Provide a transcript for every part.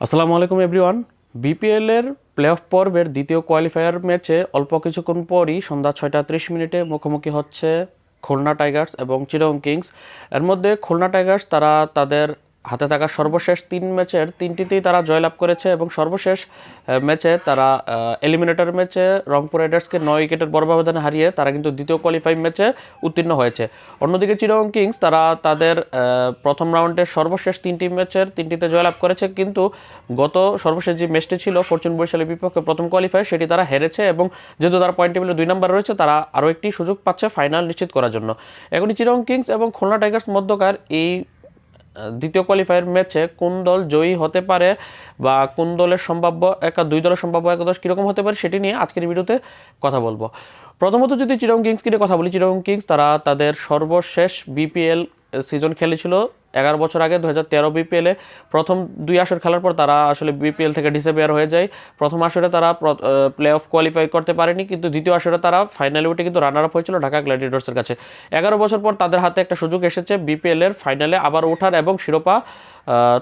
আসসালামু আলাইকুম, এভরিওয়ান। বিপিএলের প্লে অফ পর্বের দ্বিতীয় কোয়ালিফায়ার ম্যাচে অল্প কিছুক্ষণ পরই সন্ধ্যা ছয়টা ত্রিশ মিনিটে মুখোমুখি হচ্ছে খুলনা টাইগার্স এবং চিরং কিংস এর মধ্যে খুলনা টাইগার্স তারা তাদের হাতে থাকা সর্বশেষ তিন ম্যাচের তিনটিতেই তারা জয়লাভ করেছে এবং সর্বশেষ ম্যাচে তারা এলিমিনেটর ম্যাচে রংপুর রাইডার্সকে নয় উইকেটের বড় ব্যবধানে হারিয়ে তারা কিন্তু দ্বিতীয় কোয়ালিফাই ম্যাচে উত্তীর্ণ হয়েছে। অন্যদিকে চিরং কিংস তারা তাদের প্রথম রাউন্ডের সর্বশেষ তিনটি ম্যাচের তিনটিতে জয়লাভ করেছে কিন্তু গত সর্বশেষ যে ম্যাচটি ছিল ফরচুন বরিশালের বিপক্ষে প্রথম কোয়ালিফাই সেটি তারা হেরেছে এবং যেহেতু তারা পয়েন্ট টেবিলে দুই নম্বর রয়েছে তারা আরও একটি সুযোগ পাচ্ছে ফাইনাল নিশ্চিত করার জন্য। এখনই চিরং কিংস এবং খুলনা টাইগার্স মধ্যকার এই দ্বিতীয় কোয়ালিফায়ার ম্যাচে কোন দল জয়ী হতে পারে বা কোন দলের সম্ভাব্য একা, দুই দলের সম্ভাব্য একাদশ কীরকম হতে পারে সেটি নিয়ে আজকের ভিডিওতে কথা বলব। প্রথমত যদি চিরং কিংস কিনে কথা বলি চিরং কিংস তারা তাদের সর্বশেষ বিপিএল সিজন খেলেছিল এগারো বছর আগে দু হাজার তেরো বিপিএলে প্রথম দুই আসর খেলার পর তারা আসলে বিপিএল থেকে ডিসেপিয়ার হয়ে যায়। প্রথম আসরে তারা প্লে অফ কোয়ালিফাই করতে পারেনি, কিন্তু দ্বিতীয় আসরে তারা ফাইনালে উঠে কিন্তু রানার আপ হয়েছিল ঢাকা গ্ল্যাডিডোর্সের কাছে। এগারো বছর পর তাদের হাতে একটা সুযোগ এসেছে বিপিএলের ফাইনালে আবার ওঠার এবং শিরোপা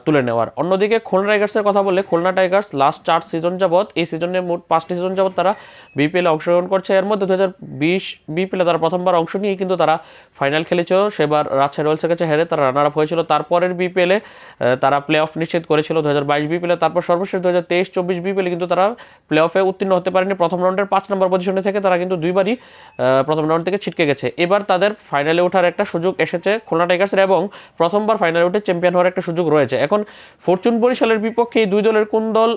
তুলে নেওয়ার। অন্যদিকে খুলনা টাইগার্সের কথা বললে খুলনা টাইগার্স লাস্ট চার সিজন যাবৎ, এই সিজনে মোট পাঁচটি সিজন যাবৎ তারা বিপিএলে অংশগ্রহণ করছে। এর মধ্যে দু হাজার বিশ বিপিএলে তারা প্রথমবার অংশ নিয়ে কিন্তু তারা ফাইনাল খেলেছিল। সেবার রাজশাহী রয়্যালসের কাছে হেরে তারা রানার আপ হয়েছিল। তারপরের বিপিএলে তারা প্লে অফ নিশ্চিত করেছিল। দু হাজার বাইশ বিপিএলে তারপর সর্বশেষ দু হাজার তেইশ চব্বিশ বিপিএলে কিন্তু তারা প্লে অফে উত্তীর্ণ হতে পারেনি। প্রথম রাউন্ডের পাঁচ নম্বর পজিশনে থেকে তারা কিন্তু দুইবারই প্রথম রাউন্ড থেকে ছিটকে গেছে। এবার তাদের ফাইনালে ওঠার একটা সুযোগ এসেছে খুলনা টাইগার্সের এবং প্রথমবার ফাইনালে উঠে চ্যাম্পিয়ন হওয়ার একটা সুযোগ রয়েছে। এখন ফরচুন বরিশালের বিপক্ষে দুই দলের কোন দল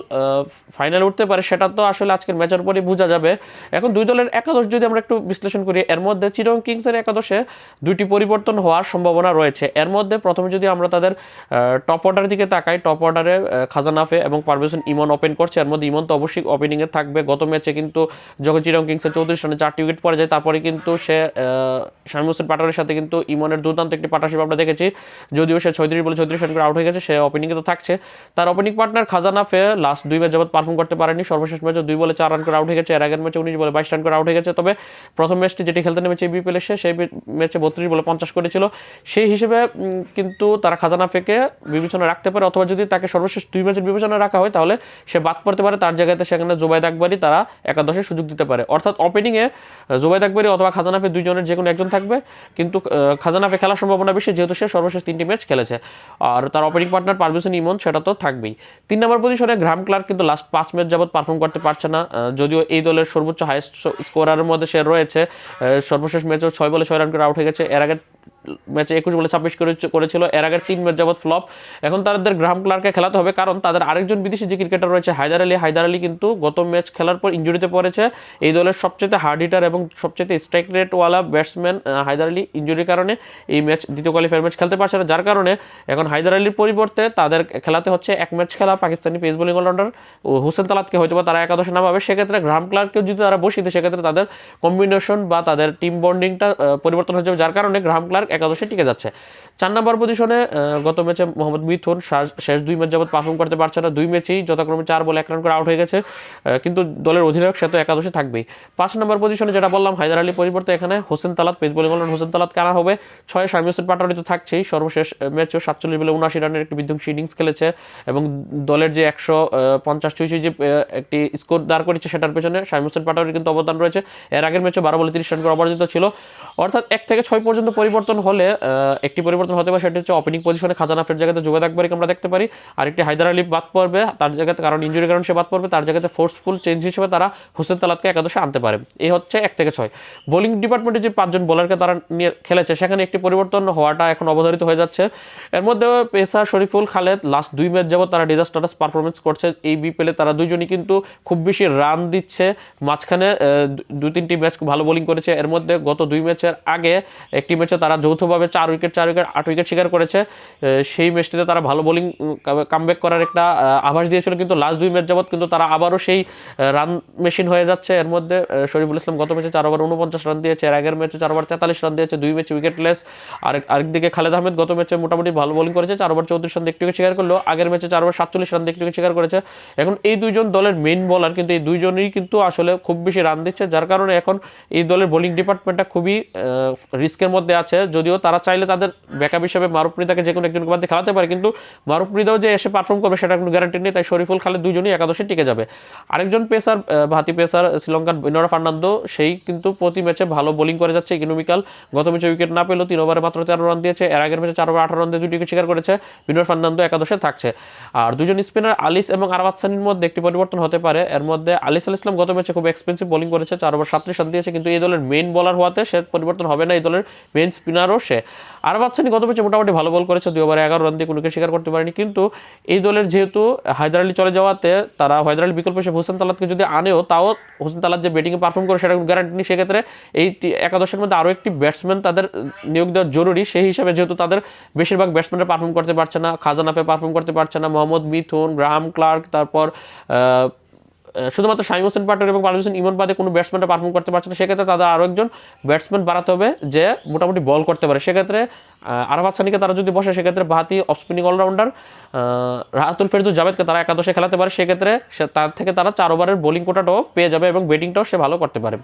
ফাইনালে উঠতে পারে সেটা তো আসলে আজকের ম্যাচের পরে বোঝা যাবে। এখন দুই দলের একাদশ যদি আমরা একটু বিশ্লেষণ করি, এর মধ্যে চিরং কিংসের একাদশে দুইটি পরিবর্তন হওয়ার সম্ভাবনা রয়েছে। এর মধ্যে প্রথমে যদি আমরা তাদের টপ অর্ডারের দিকে তাকাই টপ অর্ডারে খাজানাফে এবং পারভেশন ইমন ওপেন করছে। এর মধ্যে ইমন তো অবশ্যই ওপেনিংয়ে থাকবে। গত ম্যাচে কিন্তু যখন চিরং কিংসের চৌত্রিশ রানে চারটি উইকেট পড়ে যায়, তারপরে কিন্তু সে শামিম হোসেন পাটারের সাথে কিন্তু ইমনের দুর্দান্ত একটি পার্টনারশিপ আমরা দেখেছি। যদিও সে ছয়ত্রিশ বলে ছয়ত্রিশ রান করে আউট হয়ে গেছে, সে ওপেনিংয়ে তো থাকছে। তার ওপেনিং পার্টনার খাজানাফে লাস্ট দুই ম্যাচ যাবত পারফর্ম করতে পারেনি। সর্বশেষ ম্যাচে দুই বলে চার রান করে আউট হয়ে গেছে। এর আগের ম্যাচে উনিশ বলে বাইশ রান করে আউট হয়ে গেছে। তবে প্রথম ম্যাচটি যেটি খেলতে নেমেছে বিপিএল সে সেই ম্যাচে বত্রিশ বলে পঞ্চাশ করেছিল। সেই হিসেবে কিন্তু তারা খাজানাফেকে বিবেচনা রাখতে পারে। অথবা যদি তাকে সর্বশেষ দুই ম্যাচের বিবেচনা রাখা হয়, তাহলে সে বাদ পড়তে পারে। তার জায়গাতে সেখানে জোবাইদ আকবরই তারা একাদশে সুযোগ দিতে পারে। অর্থাৎ ওপেনিংয়ে জোবাইদ আকবরী অথবা খাজানাফে দুইজনের যে কোনো একজন থাকবে। কিন্তু খাজানাফে খেলার সম্ভাবনা বেশি, যেহেতু সে সর্বশেষ তিনটি ম্যাচ খেলেছে। আর তার ওপেনিং পার্টনার পারমিশন ইমন, সেটা তো থাকবেই। তিন নম্বর পজিশনে গ্রাম ক্লার্ক কিন্তু লাস্ট পাঁচ ম্যাচ যাবৎ পারফর্ম করতে পারছে না। যদিও এই দলের সর্বোচ্চ হাইয়েস্ট স্কোরারের মধ্যে সে রয়েছে। সর্বশেষ ম্যাচেও ছয় বলে ছয় রান করে আউট হয়ে গেছে। এর আগে ম্যাচে একুশ বলে ছাব্বিশ করেছিল। এর আগের তিন ম্যাচ যাবত ফ্লপ। এখন তাদের গ্রাম ক্লার্কে খেলাতে হবে, কারণ তাদের আরেকজন বিদেশি যে ক্রিকেটার রয়েছে, হায়দার আলী হায়দার আলী কিন্তু গত ম্যাচ খেলার পর ইঞ্জুরিতে পড়েছে। এই দলের সবচেয়ে হার্ড হিটার এবং সবচেয়ে স্ট্রাইক রেটওয়ালা ব্যাটসম্যান হায়দার আলী ইঞ্জুরির কারণে এই ম্যাচ দ্বিতীয় কোয়ালিফায়ার ম্যাচ খেলতে পারছে না। যার কারণে এখন হায়দার আলীর পরিবর্তে তাদের খেলাতে হচ্ছে এক ম্যাচ খেলা Pakistani pace bowling allrounder Hussain তালাতকে। হয়তো বা তারা একাদশে নামাবে, সেক্ষেত্রে গ্রাম ক্লার্ককেও যদি তারা দেয়, সেক্ষেত্রে তাদের কম্বিনেশন বা তাদের টিম বন্ডিংটা পরিবর্তন হয়ে যাবে। যার কারণে গ্রাম ক্লার্ক একাদশে টিকে যাচ্ছে। চার নম্বর পজিশনে গত ম্যাচে মোহাম্মদ মিথুন শেষ দুই ম্যাচ যাবত পারফর্ম করতে পারছে না। দুই ম্যাচেই যথাক্রমে চার বলে এক রান করে আউট হয়ে গেছে। কিন্তু দলের অধিনায়ক সে তো একাদশে থাকবেই। পাঁচ নম্বর পজিশনে যেটা বললাম, হায়দার আলী পরিবর্তে এখানে Hossain Talat pace bowling allrounder Hossain Talat কারা হবে? ছয় শামি হোসেন পাটারি তো থাকছেই। সর্বশেষ ম্যাচেও সাতচল্লিশ বলে উনআশি রানের একটি বিধ্বংসী ইনিংস খেলেছে এবং দলের যে একশো পঞ্চাশ ছুঁই যে একটি স্কোর দাঁড় করেছে সেটার পেছনে শামি হোসেন পাটারির কিন্তু অবদান রয়েছে। এর আগের ম্যাচে বারো বলে তিরিশ রান করে অপরাজিত ছিল। অর্থাৎ এক থেকে ছয় পর্যন্ত পরিবর্তন হলে একটি পরিবর্তন হতে পারে, সেটা হচ্ছে ওপেনিং পজিশনে খাজানাফের জায়গাতে জুবেদ আকবরকে আমরা দেখতে পারি। আর একটি হায়দার আলী বাদ পড়বে, তার জায়গাতে, কারণ ইঞ্জুরির কারণে সে বাদ পড়বে, তার জায়গাতে ফোর্সফুল চেঞ্জ হিসেবে তারা হোসেন তালাতকে একাদশে আনতে পারে। এই হচ্ছে এক থেকে ছয়। বোলিং ডিপার্টমেন্টে যে পাঁচজন বোলারকে তারা নিয়ে খেলেছে, সেখানে একটি পরিবর্তন হওয়াটা এখন অবধারিত হয়ে যাচ্ছে। এর মধ্যে পেসা শরীফুল খালেদ লাস্ট দুই ম্যাচ যাবত তারা ডিজাস্টারাস পারফরমেন্স করছে। এই বিপিএলে তারা দুইজনই কিন্তু খুব বেশি রান দিচ্ছে। মাঝখানে দু- তিনটি ম্যাচ ভালো বোলিং করেছে। এর মধ্যে গত দুই ম্যাচের আগে, একটি ম্যাচে তারা যৌথভাবে চার উইকেট চার উইকেট, আট উইকেট শিকার করেছে। সেই ম্যাচটিতে তারা ভালো বোলিং কামব্যাক করার একটা আভাস দিয়েছিল। কিন্তু লাস্ট দুই ম্যাচ যাবত কিন্তু তারা আবারও সেই রান মেশিন হয়ে যাচ্ছে এর মধ্যে। শরীফুল ইসলাম গত ম্যাচে চার ওভার উনপঞ্চাশ রান দিয়েছে। এর আগের ম্যাচে চার ওভার তেতাল্লিশ রান দিয়েছে। দুই ম্যাচে উইকেটলেস। আর আরেকদিকে খালেদ আহমেদ গত ম্যাচে মোটামুটি ভালো বোলিং করেছে। চার ওভার চৌত্রিশ রান একটি শিকার করল। আগের ম্যাচে চার ওভার সাতচল্লিশ রান একটি শিকার করেছে। এখন এই দুইজন দলের মেইন বলার কিন্তু এই দুইজনই কিন্তু আসলে খুব বেশি রান দিচ্ছে। যার কারণে এখন এই দলের বোলিং ডিপার্টমেন্টটা খুবই রিস্কের মধ্যে আছে। যদিও তারা চাইলে তাদের ব্যাকআপ হিসেবে মারুফ মৃদাকে যে কোনো একজনকে বাদ খেলাতে পারে, কিন্তু মারুফ মৃদাও যে এসে পারফর্ম করবে সেটা কোনো গ্যারান্টি নেই, তাই শরীফুল খালেদ দুজনই একাদশে টিকে যাবে। আরেকজন পেসার ভাতি পেসার, শ্রীলঙ্কার বিনোরা ফার্নান্দো, সেই কিন্তু প্রতি ম্যাচে ভালো বোলিং করে যাচ্ছে। ইকোনমিক্যাল গত ম্যাচে উইকেট না পেলেও তিন ওভারে মাত্র তেরো রান দিয়েছে। এর আগের ম্যাচে চার ওভার আঠারো রান দিয়ে দুটি উইকেট শিকার করেছে। বিনোর ফার্নান্দো একাদশে থাকছে। আর দুজন স্পিনার আলিস এবং আরবাদ সানির মধ্যে একটি পরিবর্তন হতে পারে। এর মধ্যে আলিস আল ইসলাম গত ম্যাচে খুব এক্সপেন্সিভ বোলিং করেছে, চার ওভার সাতত্রিশ রান দিয়েছে, কিন্তু এই দলের মেইন বলার হওয়াতে সে পরিবর্তন হবে না। এই দলের মেইন স্পিনারও সে আরবাদ সানি গত ম্যাচে মোটামুটি ভালো বল করেছে, দুই ওভারে এগারো রান দিয়ে কোনো উইকেট শিকার করতে পারেনি। কিন্তু এই দলের যেহেতু হায়দার আলী চলে যাওয়াতে তারা হায়দার আলী বিকল্প হিসেবে হোসেন তালাতকে যদি আনেও, তাও হোসেন তালাত যে ব্যাটিংয়ে পারফর্ম করে সেটা গ্যারান্টি নেই। সেক্ষেত্রে এই একাদশের মধ্যে আরও একটি ব্যাটসম্যান তাদের নিয়োগ দেওয়া জরুরি। সেই হিসাবে যেহেতু তাদের বেশিরভাগ ব্যাটসম্যানরা পারফর্ম করতে পারছে না, খাজানাফে পারফর্ম করতে পারছে না, মোহাম্মদ মিথুন, গ্রাহাম ক্লার্ক, তারপর শুধুমাত্র শাহিম হোসেন পাটোয়ারি এবং পারভেজ হোসেন ইমন বাদে কোনো ব্যাটসম্যানরা পারফর্ম করতে পারছে না। সেক্ষেত্রে তাদের আরও একজন ব্যাটসম্যান বাড়াতে হবে যে মোটামুটি বল করতে পারে। সেক্ষেত্রে আরফাত সানিকে তারা যদি বসে, সেক্ষেত্রে বাহাতি off spinning allrounder Rahatul Ferdous জাভেদকে তারা একাদশে খেলাতে পারে। সেক্ষেত্রে সে তার থেকে তারা চার ওভারের বোলিং কোটাটাও পেয়ে যাবে এবং ব্যাটিংটাও সে ভালো করতে পারে।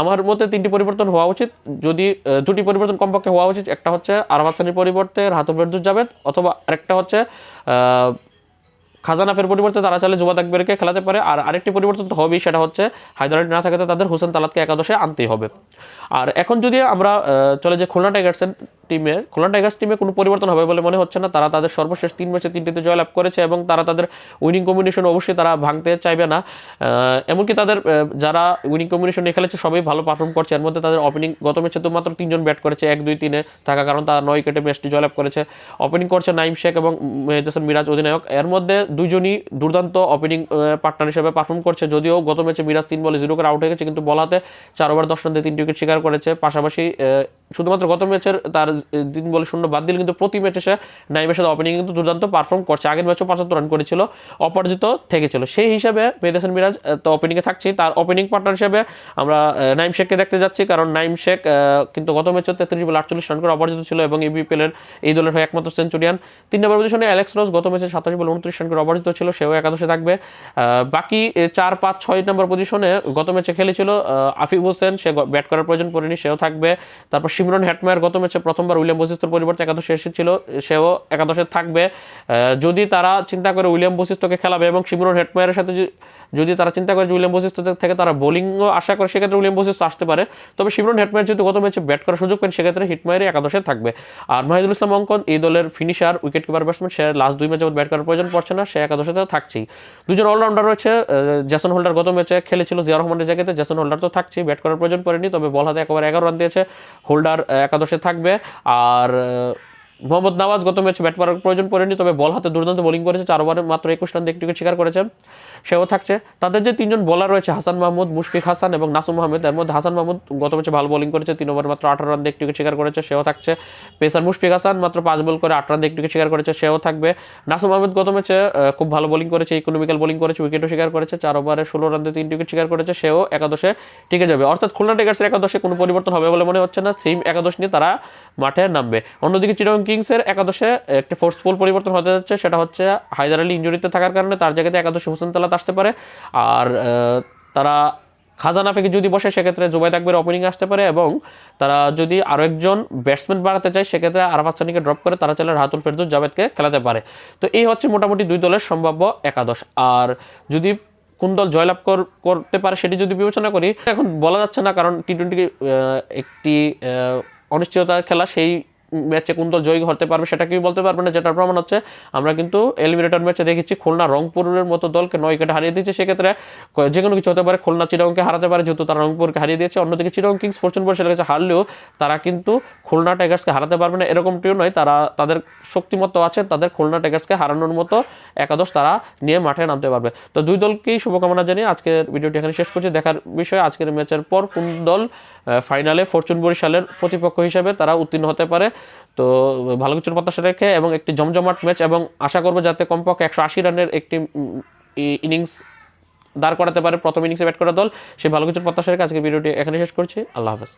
আমার মতে তিনটি পরিবর্তন হওয়া উচিত। যদি দুটি পরিবর্তন কমপক্ষে হওয়া উচিত, একটা হচ্ছে আরফাত সানির পরিবর্তে রাহাতুল ফেরদুল জাভেদ, অথবা আরেকটা হচ্ছে খাজানাফের পরিবর্তে তারা চালে জুবাদ আকবরকে খেলাতে পারে। আর আরেকটি পরিবর্তন তো হবেই, সেটা হচ্ছে হায়দ্রাবাদ না থাকাতে তাদের হোসেন তালাতকে একাদশে আনতেই হবে। আর এখন যদি আমরা চলে যে খুলনা টাইগার্সের টিমে খুলনা টাইগার্স টিমে কোনো পরিবর্তন হবে বলে মনে হচ্ছে না। তারা তাদের সর্বশেষ তিন ম্যাচে তিনটিতে জয়লাভ করেছে এবং তারা তাদের উইনিং কম্বিনেশন অবশ্যই তারা ভাঙতে চাইবে না। এমনকি তাদের যারা উইনিং কম্বিনেশন খেলেছে, সবাই ভালো পারফর্ম করছে। এর মধ্যে তাদের ওপেনিং গত ম্যাচে তো মাত্র তিনজন ব্যাট করেছে, এক, দুই, তিনে থাকা কারণ তারা নয় উইকেটে ম্যাচটি জয়লাভ করেছে। ওপেনিং করছে নাইম শেখ এবং মেহেদ হাসান মিরাজ অধিনায়ক। এর মধ্যে দুজনই দুর্দান্ত ওপেনিং পার্টনার হিসেবে পারফর্ম করছে। যদিও গত ম্যাচে মিরাজ তিন বলে জিরো করে আউট হয়ে গেছে, কিন্তু বলাতে চার ওভার দশ রান দিয়ে তিনটি উইকেট শিকার করেছে। পাশাপাশি শুধুমাত্র গত ম্যাচের তার তিন বলে শূন্য বাদ দিলে কিন্তু প্রতি ম্যাচে সে নাইমের সাথে ওপেনিং কিন্তু দুর্দান্ত পারফর্ম করছে। আগের ম্যাচও পঁচাত্তর রান করেছিল, অপরাজিত থেকেছিল। সেই হিসাবে মেহেদ হাসান মিরাজ তো ওপেনিংয়ে থাকছে তার ওপেনিং পার্টনার হিসেবে আমরা নাইম শেখকে দেখতে যাচ্ছি, কারণ নাইম শেখ কিন্তু গত ম্যাচে তেত্রিশ বলে আটচল্লিশ রান করে অপরাজিত ছিল এবং এই বিপিএল এর এই দলের হয়ে একমাত্র সেঞ্চুরিয়ান তিন নম্বর পজিশনে অ্যালেক্স রোজ গত ম্যাচে সাতাশ বলে উনত্রিশ রান করে অপরাজিত ছিল, সেও একাদশে থাকবে। বাকি চার, পাঁচ, ছয় নম্বর পজিশনে গত ম্যাচে খেলেছিল আফিফ হোসেন। সে ব্যাট করার প্রয়োজন পড়েনি, সেও থাকবে। তারপর সিমরন হ্যাটমায়ার গত ম্যাচে প্রথমবার উইলিয়াম বশিষ্ঠর পরিবর্তে একাদশে এসেছিল, সেও একাদশে থাকবে। যদি তারা চিন্তা করে উইলিয়াম বশিষ্ঠকে খেলাবে এবং সিমরন হ্যাটমায়ারের সাথে যদি- তারা চিন্তা করে যে উইলিয়াম বশিষ্ঠ থেকে তারা বোলিংও আশা করে, সেক্ষেত্রে উইলিয়াম বশিষ্ঠ আসতে পারে। তবে সিমরন হেটমায়ার যেহেতু গত ম্যাচে ব্যাট করার সুযোগ পেন সেক্ষেত্রে হিটমায়ারই একাদশে থাকবে। আর মাহিদুল ইসলাম অঙ্কন, এই দলের ফিনিশার উইকেট কিপার ব্যাটসম্যান, সে লাস্ট দুই ম্যাচে ব্যাট করার প্রয়োজন পড়ছে না, সে একাদশেতেও থাকছেই। দুজন অলরাউন্ডার রয়েছে জ্যাসন হোল্ডার গত ম্যাচে খেলেছিল জিয়া রহমানের জায়গাতে জ্যাসন হোল্ডার তো থাকছেই, ব্যাট করার প্রয়োজন পড়েনি, তবে বল হাতে একবার এগারো রান দিয়েছে আহ, একাদশে থাকবে। আর মোহাম্মদ নওয়াজ গত ম্যাচ ব্যাট করার প্রয়োজন পড়েনি তবে বল হাতে দুর্দান্ত বোলিং করেছে চার ওভারে মাত্র একুশ রান দিয়ে একটু শিকার করেছে সেও থাকছে। তাদের যে তিনজন বোলার রয়েছে, হাসান মাহমুদ, মুশফিক হাসান এবং নাসুম আহমেদ, এর মধ্যে হাসান মাহমুদ গত বছর ভালো বোলিং করেছে, তিন ওভার মাত্র আঠারো রান দিয়ে একটি শিকার করেছে, সেও থাকছে। পেসার মুশফিক হাসান মাত্র পাঁচ বল করে আট রান দিয়ে একটি শিকার করেছে, সেও থাকবে। নাসুম আহমেদ গত ম্যাচে খুব ভালো বোলিং করেছে ইকোনমিক্যাল বোলিং করেছে উইকেটও শিকার করেছে, চার ওভারে ষোলো রান দিয়ে তিনটি উইকেট শিকার করেছে, সেও একাদশে টিকে যাবে। অর্থাৎ খুলনা টাইগার্সের একাদশে কোনো পরিবর্তন হবে বলে মনে হচ্ছে না সেম একাদশ নিয়ে তারা মাঠে নামবে। অন্যদিকে চিরং কিংসের একাদশে একটি ফোর্সফুল পরিবর্তন হতে যাচ্ছে, সেটা হচ্ছে হায়দার আলী ইঞ্জুরিতে থাকার কারণে, তার জায়গাতে একাদশে হোসেন তালাত আসতে পারে। আর তারা খাজানা থেকে যদি বসে, সেক্ষেত্রে জুবাইদ আকবর ওপেনিং আসতে পারে এবং তারা যদি আরও একজন ব্যাটসম্যান বাড়াতে চায়, সেক্ষেত্রে আরাফাত সানিকে ড্রপ করে তারা চাইলে রাহাতুল ফেরদুস জাভেদকে খেলাতে পারে। তো এই হচ্ছে মোটামুটি দুই দলের সম্ভাব্য একাদশ। আর যদি কোন দল জয়লাভ কর- করতে পারে, সেটি যদি বিবেচনা করি, এখন বলা যাচ্ছে না, কারণ টি টোয়েন্টি একটি অনিশ্চয়তার খেলা, সেই ম্যাচে কোন দল জয়ী হতে পারবে সেটা কেউ বলতে পারবে না। যেটার প্রমাণ হচ্ছে, আমরা কিন্তু এলিমিনেটর ম্যাচে দেখেছি খুলনা রংপুরের মতো দলকে নয় উইকেটে হারিয়ে দিয়েছে। সেক্ষেত্রে যে কোনো কিছু হতে পারে, খুলনা চিরঙ্গকে হারাতে পারে যেহেতু তারা রংপুরকে হারিয়ে দিয়েছে। অন্যদিকে চিরং কিংস ফরচুন বরিশালের কাছে হারলেও তারা কিন্তু খুলনা টাইগার্সকে হারাতে পারবে না। এরকমটিও নয়, তারা তাদের শক্তিমত্ত আছে তাদের খুলনা টাইগার্সকে হারানোর মতো একাদশ তারা নিয়ে মাঠে নামতে পারবে। তো দুই দলকেই শুভকামনা জানিয়ে আজকের ভিডিওটি এখানে শেষ করছি। দেখার বিষয়, আজকের ম্যাচের পর কোন দল ফাইনালে ফরচুন বরিশালের প্রতিপক্ষ হিসেবে তারা উত্তীর্ণ হতে পারে। তো ভালো কিছুর প্রত্যাশা রেখে এবং একটি জমজমাট ম্যাচ এবং আশা করব যাতে কমপক্ষে একশো আশি রানের একটি ইনিংস দাঁড় করাতে পারে প্রথম ইনিংসে ব্যাট করা দল। সেই ভালো কিছুর প্রত্যাশা রেখে আজকে ভিডিওটি এখানে শেষ করছি। আল্লাহ হাফেজ।